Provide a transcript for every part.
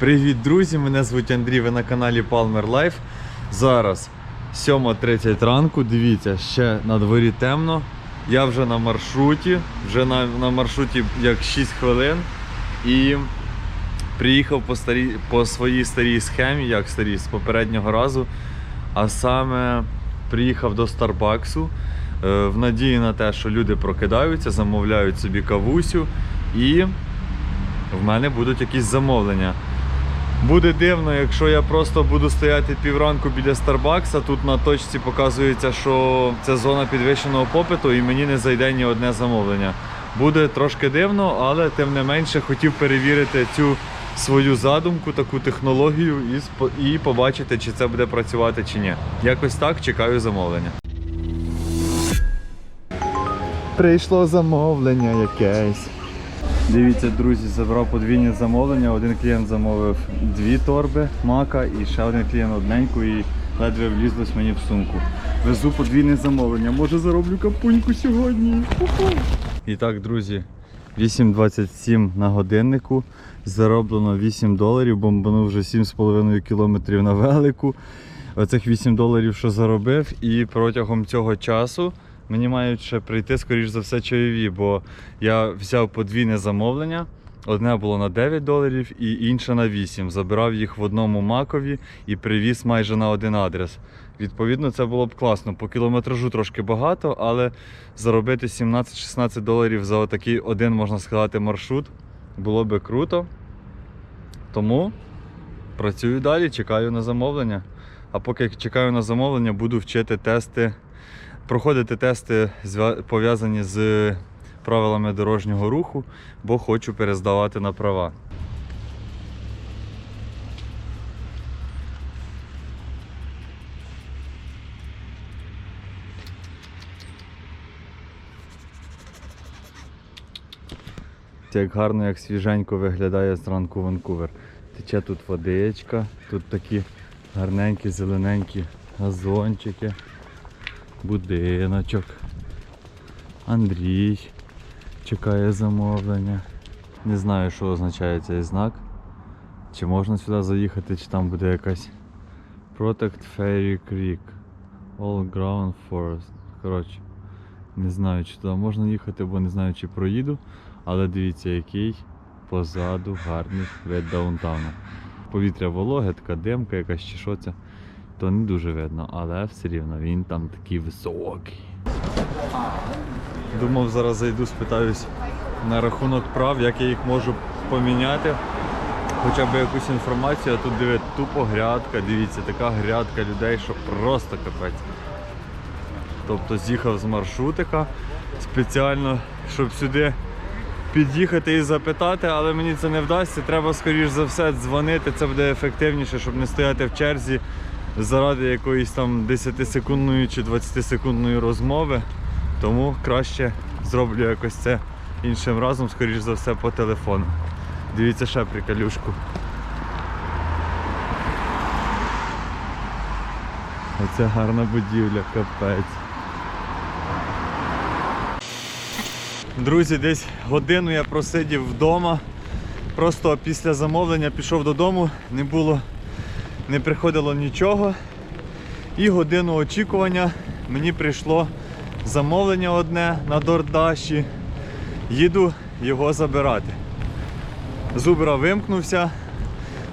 Привіт, друзі! Мене звуть Андрій, ви на каналі Palmer Life. Зараз 7.30 ранку. Дивіться, ще на дворі темно. Я вже на маршруті, вже на, на маршруті як 6 хвилин. І приїхав по, старій, по своїй старій схемі, як старій з попереднього разу. А саме приїхав до Старбаксу е, в надії на те, що люди прокидаються, замовляють собі кавусю і в мене будуть якісь замовлення. Буде дивно, якщо я просто буду стояти півранку біля Старбакса, тут на точці показується, що це зона підвищеного попиту і мені не зайде ні одне замовлення. Буде трошки дивно, але тим не менше хотів перевірити цю свою задумку, таку технологію і, і побачити, чи це буде працювати чи ні. Якось так чекаю замовлення. Прийшло замовлення якесь. Дивіться, друзі, забрав подвійне замовлення. Один клієнт замовив дві торби мака і ще один клієнт одненьку і ледве влізлось мені в сумку. Везу подвійне замовлення. Може зароблю капуньку сьогодні. І так, друзі, 8.27 на годиннику. Зароблено 8 доларів, бомбанув вже 7,5 кілометрів на велику. Оцих 8 доларів, що заробив, і протягом цього часу мені мають ще прийти, скоріш за все, чайові, бо я взяв подвійне замовлення. Одне було на 9 доларів і інше на 8. Забирав їх в одному макові і привіз майже на один адрес. Відповідно, це було б класно. По кілометражу трошки багато, але заробити 17-16 доларів за отакий один, можна сказати, маршрут було би круто. Тому працюю далі, чекаю на замовлення. А поки чекаю на замовлення, буду вчити тести, проходити тести пов'язані з правилами дорожнього руху, бо хочу перездавати на права. Як гарно, як свіженько виглядає зранку Ванкувер. Тече тут водичка, тут такі гарненькі, зелененькі газончики, будиночок. Андрій чекає замовлення. Не знаю, що означає цей знак. Чи можна сюди заїхати, чи там буде якась Protect Fairy Creek. All Ground Forest. Коротше, не знаю, чи туди можна їхати, бо не знаю, чи проїду. Але дивіться, який позаду гарний вид даунтауна. Повітря вологе, така димка якась чи що це, то не дуже видно, але все рівно він там такий високий. Думав, зараз зайду, спитаюсь на рахунок прав, як я їх можу поміняти. Хоча б якусь інформацію, а тут диви, тупо грядка, дивіться, така грядка людей, що просто капець. Тобто з'їхав з маршрутика спеціально, щоб сюди під'їхати і запитати, але мені це не вдасться. Треба, скоріш за все, дзвонити, це буде ефективніше, щоб не стояти в черзі заради якоїсь там 10-секундної чи 20-секундної розмови. Тому краще зроблю якось це іншим разом, скоріш за все, по телефону. Дивіться ще приколюшку. Оце гарна будівля, капець. Друзі, десь годину я просидів вдома. Просто після замовлення пішов додому, не було, не приходило нічого. І годину очікування мені прийшло замовлення одне на Дордаші. Їду його забирати. Зубра вимкнувся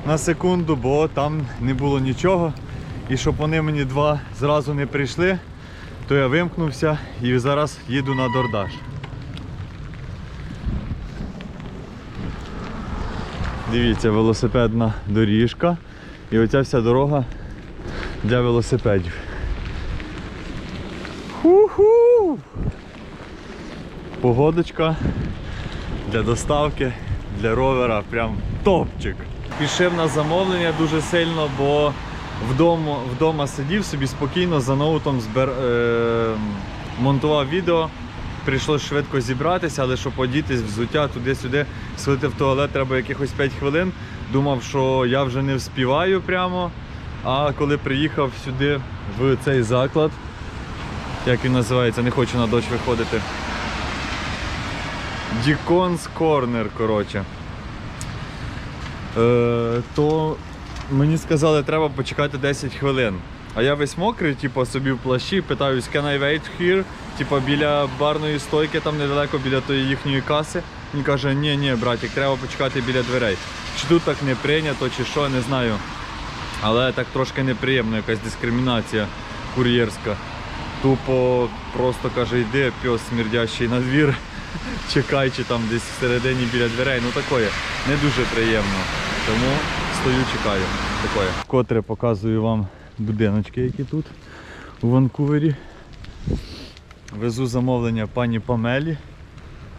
на секунду, бо там не було нічого. І щоб вони мені два зразу не прийшли, то я вимкнувся і зараз їду на Дордаш. Дивіться, велосипедна доріжка. І оця вся дорога для велосипедів. Ху-ху! Погодочка для доставки, для ровера прям топчик. Пішив на замовлення дуже сильно, бо вдома, вдома сидів собі спокійно за ноутом збер, е, монтував відео. Прийшлось швидко зібратися, але щоб одітись, взуття туди-сюди, сходити в туалет треба якихось 5 хвилин. Думав, що я вже не вспіваю прямо. А коли приїхав сюди в цей заклад, як він називається, не хочу на дощ виходити. Діконс Корнер, коротше. е, то мені сказали, треба почекати 10 хвилин. А я весь мокрий, типу, собі в плащі, питаюсь, can I wait here? Типу, біля барної стойки, там недалеко біля тої їхньої каси. Він каже, ні, ні, братик, треба почекати біля дверей. Чи тут так не прийнято, чи що, не знаю. Але так трошки неприємно, якась дискримінація кур'єрська. Тупо просто каже, йди, пес смердящий на двір, чекай, чи там десь всередині біля дверей. Ну такое, не дуже приємно. Тому стою, чекаю. Такое. Котре показую вам будиночки, які тут у Ванкувері. Везу замовлення пані Памелі.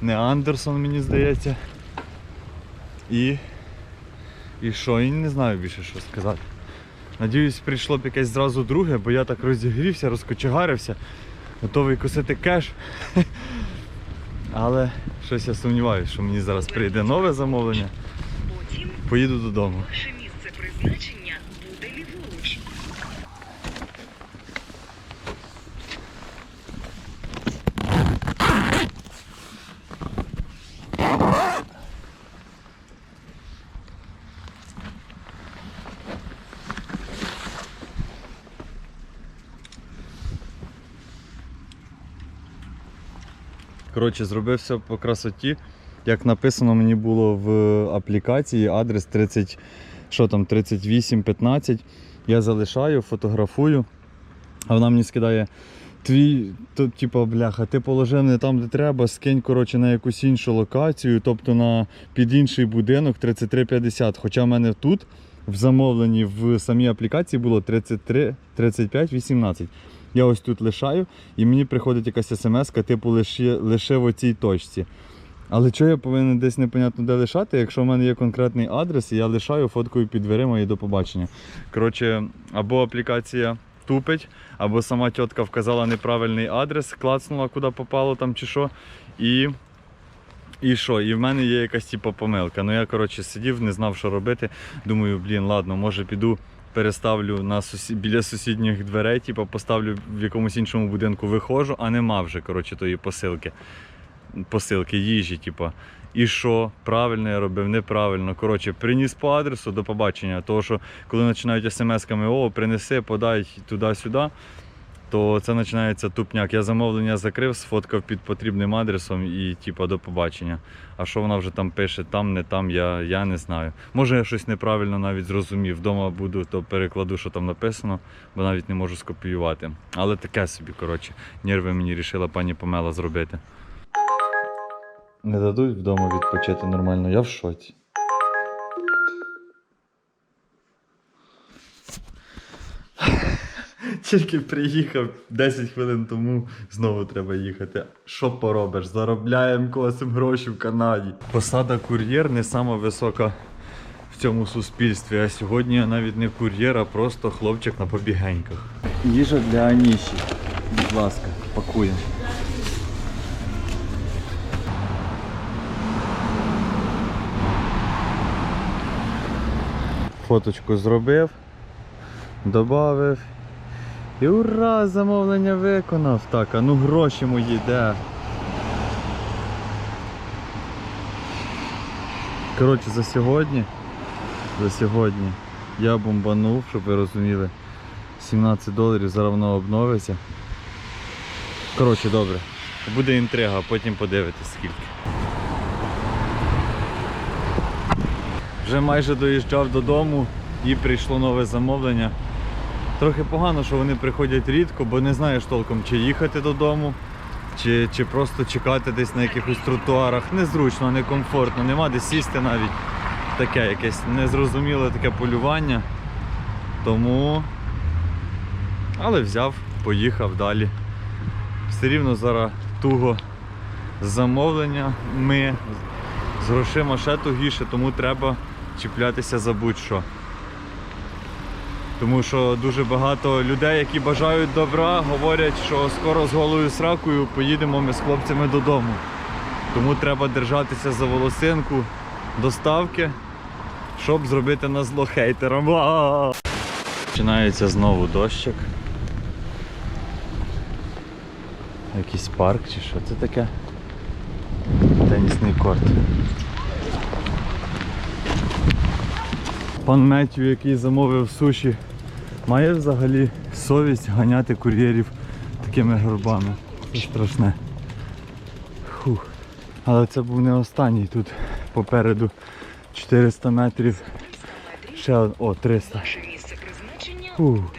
Не Андерсон, мені здається. І. І що? І не знаю більше що сказати. Надіюсь, прийшло б якесь зразу друге, бо я так розігрівся, розкочегарився, готовий косити кеш. Але щось я сумніваюся, що мені зараз прийде нове замовлення. Поїду додому. ваше місце призначення буде ліворуч. Коротше, зробив все по красоті. Як написано мені було в аплікації, адрес 30, що там, 3815. Я залишаю, фотографую, а вона мені скидає. Твій, то, типа, бляха, ти положив не там, де треба, скинь коротше, на якусь іншу локацію, тобто на під інший будинок 3350. Хоча в мене тут в замовленні в самій аплікації було 33 35 18. Я ось тут лишаю, і мені приходить якась смс, типу лише, лише в оцій точці. Але чого я повинен десь непонятно де лишати, якщо в мене є конкретний адрес, і я лишаю фоткою під дверима і до побачення. Коротше, або аплікація тупить, або сама тітка вказала неправильний адрес, клацнула, куди попало там чи що. І, і що? І в мене є якась типу, помилка. Ну я коротше сидів, не знав, що робити. Думаю, блін, ладно, може піду. Переставлю на сусі... біля сусідніх дверей, типу, поставлю в якомусь іншому будинку, виходжу, а нема вже коротше, тої посилки посилки їжі, типу. І що? Правильно я робив, неправильно. Коротше, приніс по адресу до побачення. Того, що коли починають смс-ками, о, принеси, подай туди-сюди, то це починається тупняк. Я замовлення закрив, сфоткав під потрібним адресом і типу, до побачення. А що вона вже там пише, там, не там, я, я не знаю. Може я щось неправильно навіть зрозумів. Вдома буду, то перекладу, що там написано, бо навіть не можу скопіювати. Але таке собі, коротше, нерви мені рішила пані Помела зробити. Не дадуть вдома відпочити нормально, я в шоці. Тільки приїхав 10 хвилин тому, знову треба їхати. Що поробиш? Заробляємо косим гроші в Канаді. Посада кур'єр не сама висока в цьому суспільстві. А сьогодні я навіть не кур'єр, а просто хлопчик на побігеньках. Їжа для Аніші. Будь ласка, пакуємо. Фоточку зробив, додав. І ура! Замовлення виконав. Так, а ну гроші мої де. Коротше, за сьогодні. За сьогодні я бомбанув, щоб ви розуміли. 17 доларів зараз воно обновиться. Коротше, добре. Буде інтрига, потім подивитись скільки. Вже майже доїжджав додому і прийшло нове замовлення. Трохи погано, що вони приходять рідко, бо не знаєш толком, чи їхати додому, чи, чи просто чекати десь на якихось тротуарах. Незручно, некомфортно, нема де сісти навіть. Таке якесь незрозуміле таке полювання. Тому. Але взяв, поїхав далі. Все рівно зараз туго з замовленнями, з грошима ще тугіше, тому треба чіплятися за будь-що. Тому що дуже багато людей, які бажають добра, говорять, що скоро з голою сракою поїдемо ми з хлопцями додому. Тому треба держатися за волосинку доставки, щоб зробити на зло хейтерам. Починається знову дощик. Якийсь парк чи що це таке? Тенісний корт. Пан Меттю, який замовив суші, має взагалі совість ганяти кур'єрів такими горбами. Це страшне. Фух. Але це був не останній тут попереду 400 метрів. Ще о, 300. Ваше місце призначення Фух.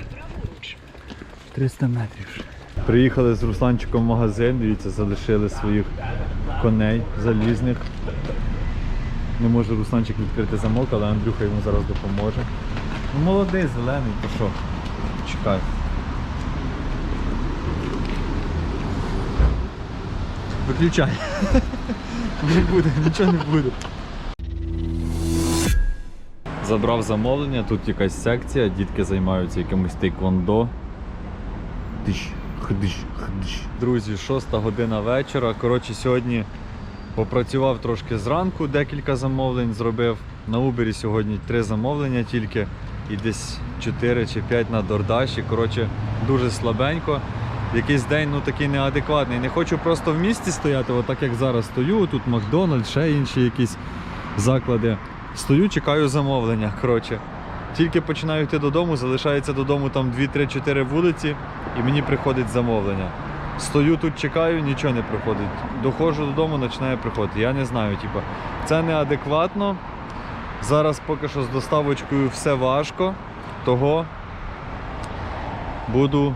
300 метрів. Приїхали з Русланчиком в магазин, дивіться, залишили своїх коней залізних. Не може Русланчик відкрити замок, але Андрюха йому зараз допоможе. Ну молодий, зелений, то що? Чекай. Виключай. Не буде, нічого не буде. Забрав замовлення, тут якась секція, дітки займаються якимось тейквондо. Тиш, хдиш, хдиш. Друзі, шоста година вечора. Коротше, сьогодні попрацював трошки зранку, декілька замовлень зробив. На Uber сьогодні три замовлення тільки і десь 4 чи 5 на Дордаші. Коротше, дуже слабенько. Якийсь день ну такий неадекватний. Не хочу просто в місті стояти, отак як зараз стою. Тут Макдональдс, ще інші якісь заклади. Стою, чекаю замовлення. Коротше. Тільки починаю йти додому, залишається додому там 2-3-4 вулиці, і мені приходить замовлення. Стою тут, чекаю, нічого не приходить. Доходжу додому, починає приходити. Я не знаю, типу, це неадекватно. Зараз поки що з доставочкою все важко, того буду,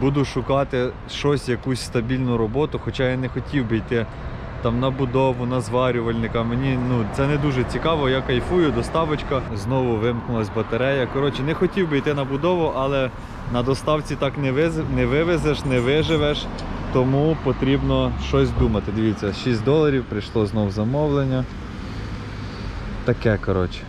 буду шукати щось, якусь стабільну роботу, хоча я не хотів би йти там на будову, на зварювальника. Мені ну, це не дуже цікаво, я кайфую, доставочка. Знову вимкнулась батарея. Коротше, не хотів би йти на будову, але на доставці так не, виз... не вивезеш, не виживеш. Тому потрібно щось думати. Дивіться, 6 доларів, прийшло знов замовлення. Таке, коротше.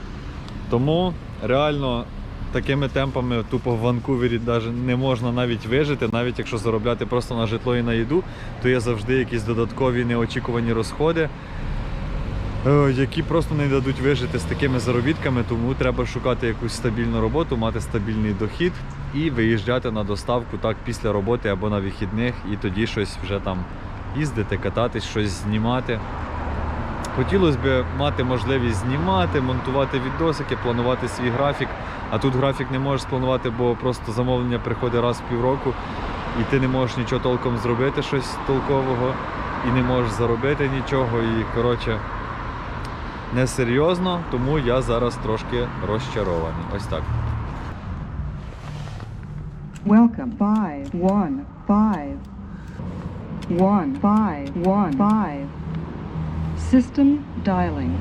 Тому реально такими темпами тупо в Ванкувері даже не можна навіть вижити, навіть якщо заробляти просто на житло і на їду, то є завжди якісь додаткові неочікувані розходи, е, які просто не дадуть вижити з такими заробітками, тому треба шукати якусь стабільну роботу, мати стабільний дохід і виїжджати на доставку так після роботи або на вихідних, і тоді щось вже там їздити, кататись, щось знімати. Хотілося б мати можливість знімати, монтувати відосики, планувати свій графік. А тут графік не можеш спланувати, бо просто замовлення приходить раз в півроку, і ти не можеш нічого толком зробити, щось толкового, і не можеш заробити нічого. І коротше, несерйозно, тому я зараз трошки розчарований. Ось так. Welcome. Five one five one five one five. System dialing.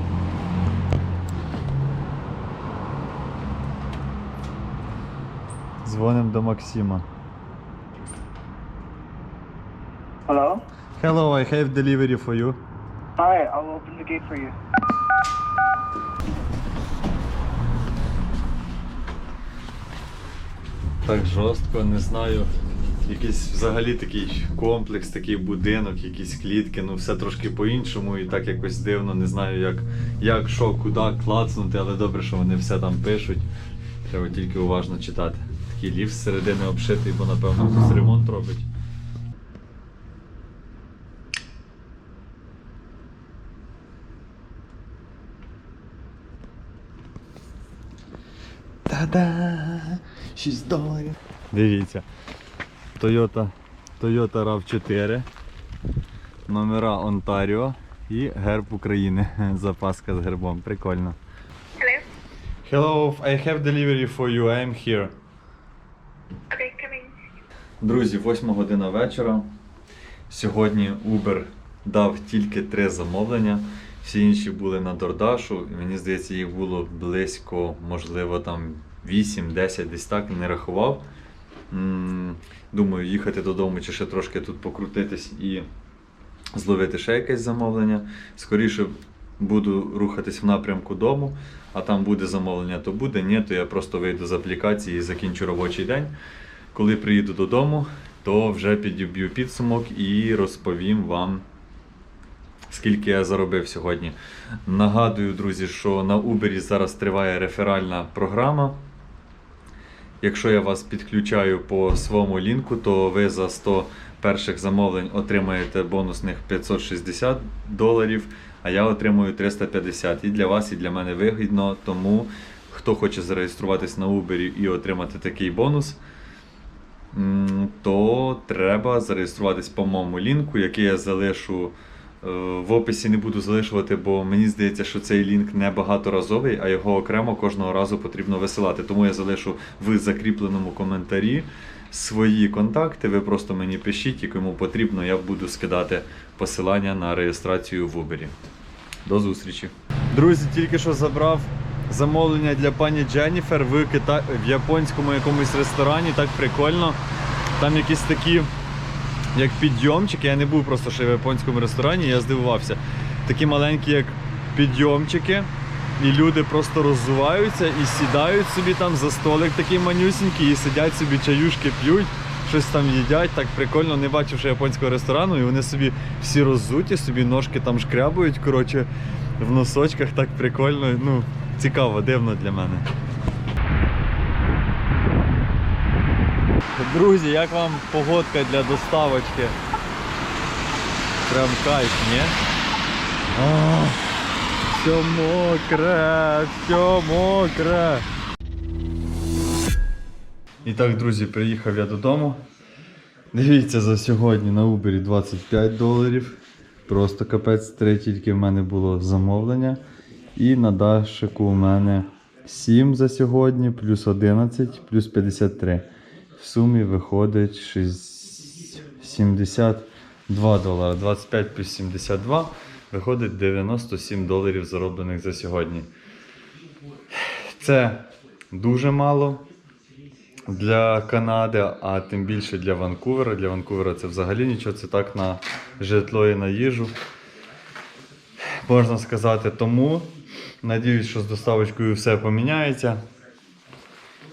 Дзвонимо до Максима. Hello? Hello, I have delivery for you. Alright, I'll open the gate for you. Так жорстко, не знаю. Якийсь взагалі такий комплекс, такий будинок, якісь клітки, ну все трошки по-іншому і так якось дивно, не знаю як, як що, куди клацнути, але добре, що вони все там пишуть. Треба тільки уважно читати. Такий ліфт з середини обшитий, бо напевно хтось ремонт робить. Та-да! 6 доларів. Дивіться. Toyota, Toyota RAV4. Номера Онтаріо і герб України. Запаска з гербом. Прикольно. Hello. Hello, I have delivery for you. I am here. Друзі, 8 година вечора. Сьогодні Uber дав тільки три замовлення. Всі інші були на Дордашу. Мені здається, їх було близько, можливо, там 8-10, десь так не рахував. Думаю, їхати додому чи ще трошки тут покрутитись і зловити ще якесь замовлення. Скоріше буду рухатись в напрямку дому, а там буде замовлення, то буде. Ні, то я просто вийду з аплікації і закінчу робочий день. Коли приїду додому, то вже підіб'ю підсумок і розповім вам, скільки я заробив сьогодні. Нагадую, друзі, що на Uber зараз триває реферальна програма. Якщо я вас підключаю по своєму лінку, то ви за 100 перших замовлень отримаєте бонусних 560 доларів, а я отримую 350. І для вас, і для мене вигідно. Тому хто хоче зареєструватись на Uber і отримати такий бонус, то треба зареєструватись по моєму лінку, який я залишу в описі. Не буду залишувати, бо мені здається, що цей лінк не багаторазовий, а його окремо кожного разу потрібно висилати. Тому я залишу в закріпленому коментарі свої контакти. Ви просто мені пишіть, і кому потрібно, я буду скидати посилання на реєстрацію в Uber. До зустрічі. Друзі, тільки що забрав замовлення для пані Дженніфер в, Кита... в японському якомусь ресторані. Так прикольно. Там якісь такі, як підйомчики. Я не був просто ще в японському ресторані, я здивувався. Такі маленькі, як підйомчики. І люди просто роззуваються і сідають собі там за столик такий манюсінький, і сидять собі чаюшки п'ють, щось там їдять. Так прикольно, не бачив ще японського ресторану, і вони собі всі роззуті, собі ножки там шкрябують. Коротше, в носочках так прикольно. Ну, цікаво, дивно для мене. Друзі, як вам погодка для доставочки? Прям кайф, ні? А, все мокре, все мокре. І так, друзі, приїхав я додому. Дивіться, за сьогодні на Uber 25 доларів. Просто капець, три тільки в мене було замовлення. І на Дашику у мене 7 за сьогодні, плюс 11, плюс 53. В сумі виходить 6... 72 долари. 25 плюс 72 виходить 97 доларів зароблених за сьогодні. Це дуже мало для Канади, а тим більше для Ванкувера. Для Ванкувера це взагалі нічого, це так на житло і на їжу. Можна сказати, тому надіюсь, що з доставочкою все поміняється.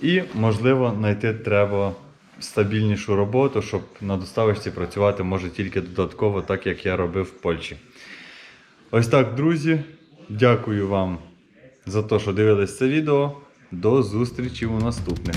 І, можливо, знайти треба стабільнішу роботу, щоб на доставочці працювати може тільки додатково, так як я робив в Польщі. Ось так, друзі. Дякую вам за те, що дивились це відео. До зустрічі у наступних.